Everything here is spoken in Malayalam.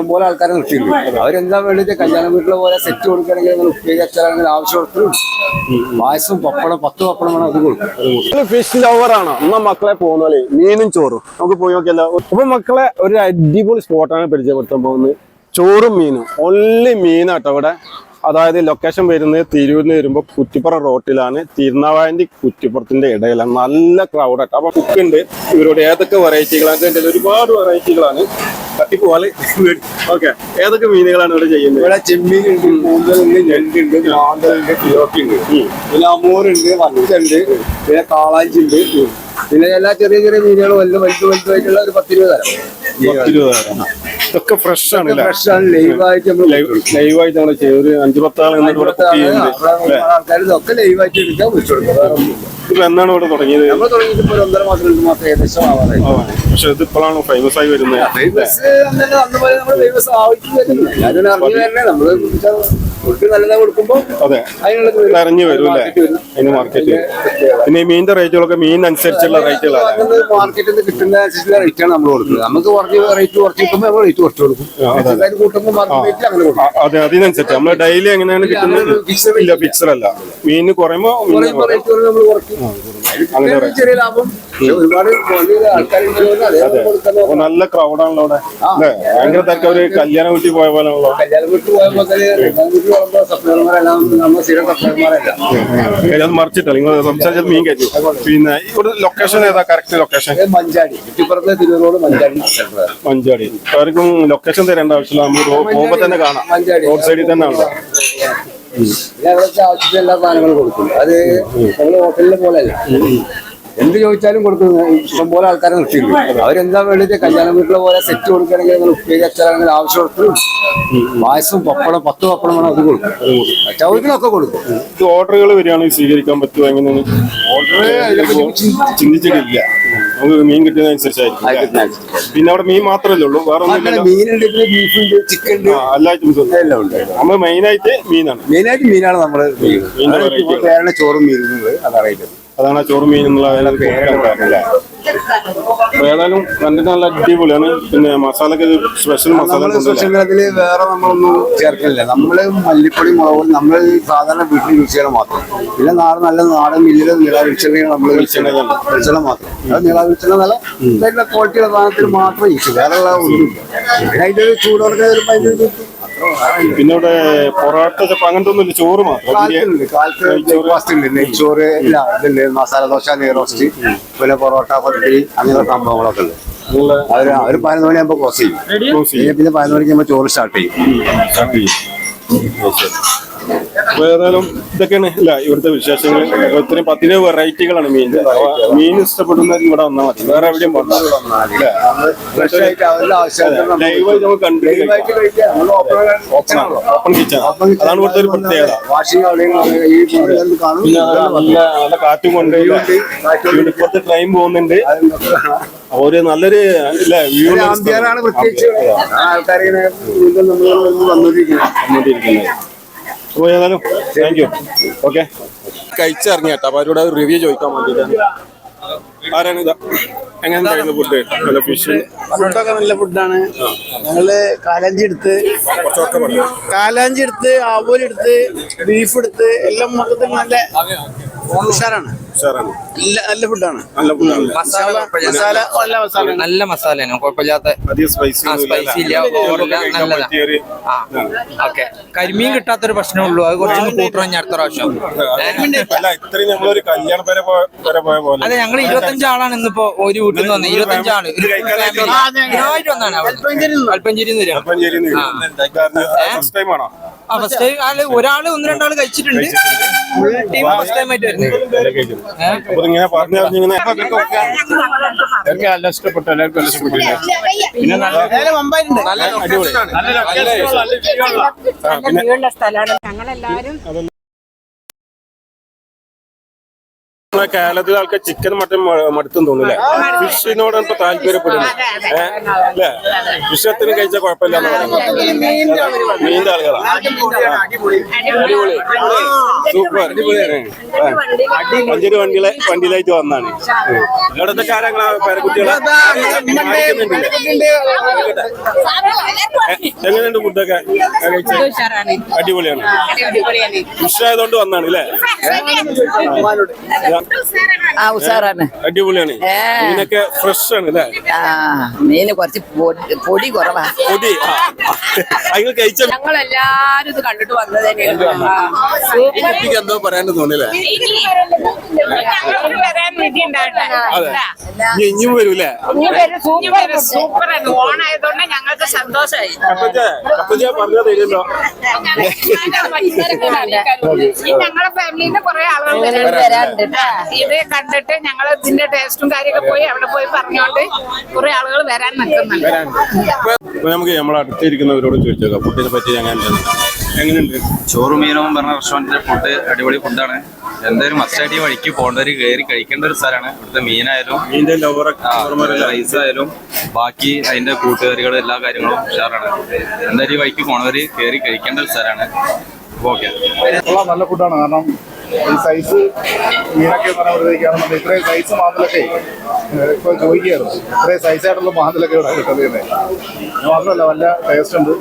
ഇഷ്ടംപോലെ ആൾക്കാരെ നിർത്തിയിട്ടുണ്ട്. അവരെന്താ വേണ്ടിയിട്ട് കല്യാണ വീട്ടിലെ പോലെ സെറ്റ് കൊടുക്കണമെങ്കിൽ നിങ്ങൾ ഉപ്പേരി അച്ചാറാണെങ്കിൽ ആവശ്യമുള്ളത് പായസം പപ്പടം പത്ത് പപ്പടം വേണം അത് കൊടുക്കും. ഫിഷ് ലവർ ആണ്. എന്നാ മക്കളെ പോകുന്നോളെ മീനും ചോറും. നമുക്ക് പോയി നോക്കിയല്ലോ അപ്പൊ മക്കളെ ഒരു അടിപൊളി സ്പോട്ടാണ് പരിചയപ്പെടുത്താൻ പോകുന്നത്. ചോറും മീനും. ഒല്ലി മീനാട്ടോ ഇവിടെ. അതായത് ലൊക്കേഷൻ വരുന്നത് തിരൂരിൽ നിന്ന് വരുമ്പോൾ കുറ്റിപ്പുറ റോട്ടിലാണ്. തിരുനാവായന്റെ കുറ്റിപ്പുറത്തിന്റെ ഇടയിലാണ്. നല്ല ക്രൗഡ് ആട്ടോ അപ്പൊ കുക്ക് ഉണ്ട്. ഇവരോട് ഏതൊക്കെ വെറൈറ്റികളാണ് ഒരുപാട് വെറൈറ്റികളാണ് തട്ടിപ്പോവാൽ ഓക്കെ ഏതൊക്കെ മീനുകളാണ് ഇവിടെ ചെയ്യുന്നത്? ഇവിടെ ചെമ്മീൻ ഉണ്ട് കൂന്തലുണ്ട് ഞണ്ടുണ്ട് നാന്തലുണ്ട് കിലോക്കി ഉണ്ട് പിന്നെ അമൂറുണ്ട് വറ്റുണ്ട് പിന്നെ കാളാഞ്ചി ഉണ്ട് പിന്നെ എല്ലാ ചെറിയ ചെറിയ മീനുകളും വലുത് വലുത് വലുതായിട്ടുള്ള ഒരു പത്തിരുപത് തരം. പത്ത് രൂപ തരാം. ഇതൊക്കെ ഫ്രഷ് ആണ് ഫ്രഷ് ആണ്. ലൈവായിട്ട് നമ്മൾ ലൈവായിട്ട് നമ്മൾ ഒരു അഞ്ചു ആൾക്കാർ ഇതൊക്കെ ലൈവായിട്ട് എടുക്കാൻ വിളിച്ചു കൊടുക്കും വേറെ ഒന്നുമില്ല. എന്നാണ് ഇവിടെ തുടങ്ങിയത്? നമ്മൾ തുടങ്ങിയിട്ട് ഇപ്പോൾ ഒരു ഒന്നര മാസം രണ്ട് മാസം ഏകദേശം ആവാറായി. പക്ഷെ ഇത് ഇപ്പോഴാണ് ഫേമസ് ആയി വരുന്നത്? ഇറങ്ങി നമ്മൾ വരും. അല്ലേ? അതിന് മാർക്കറ്റ് പിന്നെ മീനിന്റെ റേറ്റുകളൊക്കെ മീൻ അനുസരിച്ചുള്ള റേറ്റുകളാണ് മാർക്കറ്റിൽ നിന്ന് കിട്ടുന്ന അനുസരിച്ചുള്ള നമ്മൾ കൊടുക്കുന്നത്. നമുക്ക് കുറച്ച് റേറ്റ് കുറച്ച് കിട്ടുമ്പോൾ നമ്മൾ റേറ്റ് കുറച്ച് കൊടുക്കും. എല്ലാവരും കൂട്ടുമ്പോൾ മാർക്കറ്റ് അങ്ങനെ കൊടുക്കും. അതെ അതിനനുസരിച്ച്. നമ്മൾ ഡെയിലി എങ്ങനെയാണ് കിട്ടുന്നത്? ഇല്ല ഫിക്സഡ് അല്ല. മീൻ കുറയുമ്പോ മീൻ കുറയുമ്പോൾ നമ്മൾ അങ്ങനെ ചെറിയ ലാഭം. ഒരുപാട് ആൾക്കാർ നല്ല ക്രൗഡാണല്ലോ അവിടെ. അല്ലേ? ഭയങ്കര തിരക്ക്. അവർ കല്യാണ വീട്ടിൽ പോയ പോലെ സപ്ലൈമാരല്ല അത് മറിച്ചിട്ടല്ല നിങ്ങൾ സംസാരിച്ചത് മീൻ കയറ്റി. പിന്നെ ഇവിടെ ലൊക്കേഷൻ ഏതാ? Correct location Manjadi. ആർക്കും ലൊക്കേഷൻ തരേണ്ട ആവശ്യമില്ല. നമ്മൾ പോകുമ്പോ തന്നെ കാണാം. റോഡ് സൈഡിൽ തന്നെ ആണല്ലോ. പിന്നെ ആവശ്യത്തിന് എല്ലാ സാധനങ്ങളും കൊടുക്കും. അത് നമ്മൾ ഹോട്ടലിലെ പോലെയല്ല എന്ത് ചോദിച്ചാലും കൊടുക്കും ഇഷ്ടംപോലെ ആൾക്കാരെ നിർത്തിയിട്ടുണ്ട്. അവരെന്താ വേണ്ടത്? കല്യാണ വീട്ടിലെ പോലെ സെറ്റ് കൊടുക്കുകയാണെങ്കിൽ നിങ്ങൾ ഉപ്പേരി അച്ചാറാണെങ്കിൽ ആവശ്യമുള്ള പായസം പപ്പടം പത്ത് പപ്പടം വേണം അത് കൊടുക്കും. ചൗത്തിനൊക്കെ കൊടുക്കും. ഓർഡറുകൾ വരികയാണെങ്കിൽ സ്വീകരിക്കാൻ പറ്റുമോ? എങ്ങനെ ചിന്തിച്ചിട്ടില്ല. നമുക്ക് മീൻ കിട്ടുന്നതനുസരിച്ചായിരിക്കും? പിന്നെ അവിടെ മീൻ മാത്രമല്ലേ ഉള്ളൂ? വേറെ മീനുണ്ട് ബീഫുണ്ട് ചിക്കൻ ഉണ്ട് എല്ലാ ഐറ്റംസും എല്ലാം ഉണ്ട്. നമ്മൾ മെയിനായിട്ട് മീനാണ്. മെയിനായിട്ട് മീനാണ് നമ്മുടെ. പേരുടെ ചോറും മീനുന്നത് അതറിയില്ല അതാണ് ചോറ് മീൻ എന്നുള്ള അതിനകത്ത് ഏതായാലും കണ്ടിട്ട് നല്ല അടിപൊളിയാണ്. പിന്നെ മസാലക്ക് സ്പെഷ്യൽ മസാല സ്പെഷ്യൽ വേറെ നമ്മളൊന്നും ചേർക്കില്ല നമ്മൾ മല്ലിപ്പൊടി മുളക് നമ്മൾ സാധാരണ വീട്ടിൽ യൂസ് ചെയ്യണം മാത്രം. പിന്നെ നാളെ നല്ല നാടൻ മില്ലിലെ നില വെളിച്ചെണ്ണ നമ്മൾ വെളിച്ചെണ്ണ. മാത്രം. അത് വെളിച്ചെണ്ണ നല്ല നല്ല ക്വാളിറ്റിയുള്ള സാധനത്തിന് മാത്രം യൂസ് ചെയ്യും വേറെ പിന്നെ അതിന്റെ ഒരു ചൂടോടെ ചിലപ്പോൾ അതിന്റെ ഒരു പിന്നെ ഇവിടെ പൊറോട്ട അങ്ങനത്തെ ഒന്നുമില്ല. ചോറ് മാത്രം. നെയ്ച്ചോറ്. മസാല ദോശ നെയ്റോസ്റ്റ് പിന്നെ പൊറോട്ട പത്തിരി അങ്ങനെയുള്ള സംഭവങ്ങളൊക്കെ ഉണ്ട്. അവർ അവർ പതിനൊന്ന് മണിയാകുമ്പോൾ ക്ലോസ് ചെയ്യും. പിന്നെ പിന്നെ പതിനൊന്ന് മണിക്ക് നമ്മൾ ചോറ് സ്റ്റാർട്ട് ചെയ്യും. ഏതായാലും ഇതൊക്കെയാണ്. ഇല്ല ഇവിടുത്തെ വിശേഷങ്ങൾ ഇത്രയും പത്തിന് വെറൈറ്റികളാണ് മീൻ മീൻ ഇഷ്ടപ്പെടുന്നവർക്ക് ഇവിടെ വന്നാൽ മതി. വേറെ എവിടെയും നമുക്ക് കണ്ടു. Open kitchen. അതാണ് ഇവിടുത്തെ ഒരു പ്രത്യേകത. പിന്നെ നല്ല നല്ല കാറ്റും കൊണ്ട് ഇവിടുത്തെ ട്രെയിൻ പോകുന്നുണ്ട്. ഒരു നല്ലൊരു ഇല്ല വ്യൂ പ്രത്യേകിച്ച്. നമ്മൾ വന്നുകൊണ്ടിരിക്കുന്നത് അപ്പൊ ഏതായാലും താങ്ക് യു ഓക്കെ കഴിച്ചിറങ്ങി കേട്ടോ അപ്പൊ അവരോട് റിവ്യൂ ചോദിക്കാൻ വേണ്ടിയിട്ടാണ് ആരാണ് ഇതാ? എങ്ങനെ കഴിയുന്ന ഫുഡ് നല്ല ഫിഷ് ഫുഡൊക്കെ നല്ല ഫുഡാണ് ഞങ്ങൾ കാലാഞ്ചി എടുത്ത് കാലാഞ്ചി എടുത്ത് ആവോലെടുത്ത് ബീഫ് എടുത്ത് എല്ലാം മൊത്തത്തിൽ നല്ല ഉഷാറാണ്. ഉഷാറാണ്. നല്ല നല്ല ഫുഡാണ്. നല്ല ഫുഡാണ്. മസാല മസാല നല്ല മസാല നല്ല മസാലയാണ്. കുഴപ്പമില്ലാത്ത അധികം സ്പൈസി spicy ഇല്ല, ഓവറില്ല, നല്ലതാ. ആ ഓക്കെ. കരിമീൻ കിട്ടാത്തൊരു പ്രശ്നമേ ഉള്ളൂ. അത് കുറച്ച് കൂട്ടണം ഞാൻ അടുത്ത പ്രാവശ്യം. അല്ല ഇത്രയും നമ്മളൊരു കല്യാണ പേരെ പോയ പോലെ. അതെ ഞങ്ങൾ ഇരുപത്തഞ്ച് ആളാണ് ഇന്നിപ്പോ ഒരു വീട്ടിൽ നിന്ന് വന്നത് ഇരുപത്തഞ്ച് ആൾ. ഇതിനായിട്ട് വന്നാണ് ഫസ്റ്റ് ടൈം ആണോ? ഫസ്റ്റ് ഒരാൾ ഒന്ന് രണ്ടാൾ കഴിച്ചിട്ടുണ്ട്. എല്ലാവർക്കും നല്ല ഇഷ്ടപ്പെട്ടു എല്ലാവർക്കും നല്ല പിന്നെ നല്ല അടിപൊളി ഞങ്ങളെല്ലാരും കേരളത്തിലെ ആൾക്കാർ ചിക്കൻ മട്ടൻ മടുത്തും തോന്നുന്നില്ലേ ഫിഷിനോടാണ് ഇപ്പൊ താല്പര്യപ്പെടുന്നത് അല്ലേ? ഫിഷ് എത്ര കഴിച്ചാൽ കുഴപ്പമില്ല എന്ന് പറയുന്നത് മീനിന്റെ ആളുകളാ അടിപൊളി. സൂപ്പർ അഞ്ചൊരു വണ്ടിയിലെ വണ്ടിയിലായിട്ട് വന്നാണ്. ഇവിടുത്തെ കാര്യങ്ങളാ പേരക്കുട്ടികളെ? എങ്ങനെയുണ്ട് ഫുഡൊക്കെ? അടിപൊളിയാണ്. ഫിഷ് ആയതുകൊണ്ട് വന്നാണ് അല്ലേ? ആ ഉഷാറാണ് അടിപൊളിയാണ്. മീനൊക്കെ ഫ്രഷ് ആണ് അല്ലേ? ആ മീന് കുറച്ച് പൊടി- കുറവാ. പൊടി ഞങ്ങൾ എല്ലാരും ഇത് കണ്ടിട്ട് വന്നത് തന്നെയാണ്. എന്തോ പറയാണ്ട് തോന്നില്ലേ ഇനിയും വരൂലേ ഓണായതുകൊണ്ട് ഞങ്ങൾക്ക് സന്തോഷമായി. ഞങ്ങളെ കുറെ ആളുകൾ വരാറുണ്ട്. ഇത് കണ്ടിട്ട് ഞങ്ങൾ ഇതിന്റെ ടേസ്റ്റും കാര്യമൊക്കെ പോയി അവിടെ പോയി പറഞ്ഞോണ്ട് കുറെ ആളുകൾ വരാൻ നിൽക്കുന്നുണ്ട്. നമുക്ക് നമ്മൾ അടുത്തിരിക്കുന്നവരോട് ചോദിച്ചേക്കാം. ഫുഡിനെ പറ്റി എങ്ങനെ എങ്ങനെയുണ്ട്? ചോറ് മീനും പറഞ്ഞ റെസ്റ്റോറന്റിലെ ഫുഡ് അടിപൊളി ഫുഡാണ് എന്തായാലും മസ്റ്റായിട്ട് ഈ വഴിക്ക് പോകേണ്ടവർ കയറി കഴിക്കേണ്ട ഒരു സ്ഥലമാണ്. ഇവിടുത്തെ മീനായാലും റൈസ് ആയാലും ബാക്കി അതിന്റെ കൂട്ടുകാരികൾ എല്ലാ കാര്യങ്ങളും ഉഷാറാണ്. എന്തായാലും ഈ വഴിക്ക് പോണവര് കയറി കഴിക്കേണ്ട ഒരു സ്ഥലമാണ്. ഓക്കെ നല്ല ഫുഡാണ് കാരണം ഈ സൈസ് മീനൊക്കെ നമ്മൾ ഇത്രയും സൈസ് മാന്തലൊക്കെ ഇപ്പോൾ ചോദിക്കുകയായിരുന്നു. ഇത്രയും സൈസായിട്ടുള്ള മാന്തലൊക്കെ ഇവിടെ കിട്ടുന്നത് മാത്രമല്ല നല്ല ടേസ്റ്റ് ഉണ്ട്.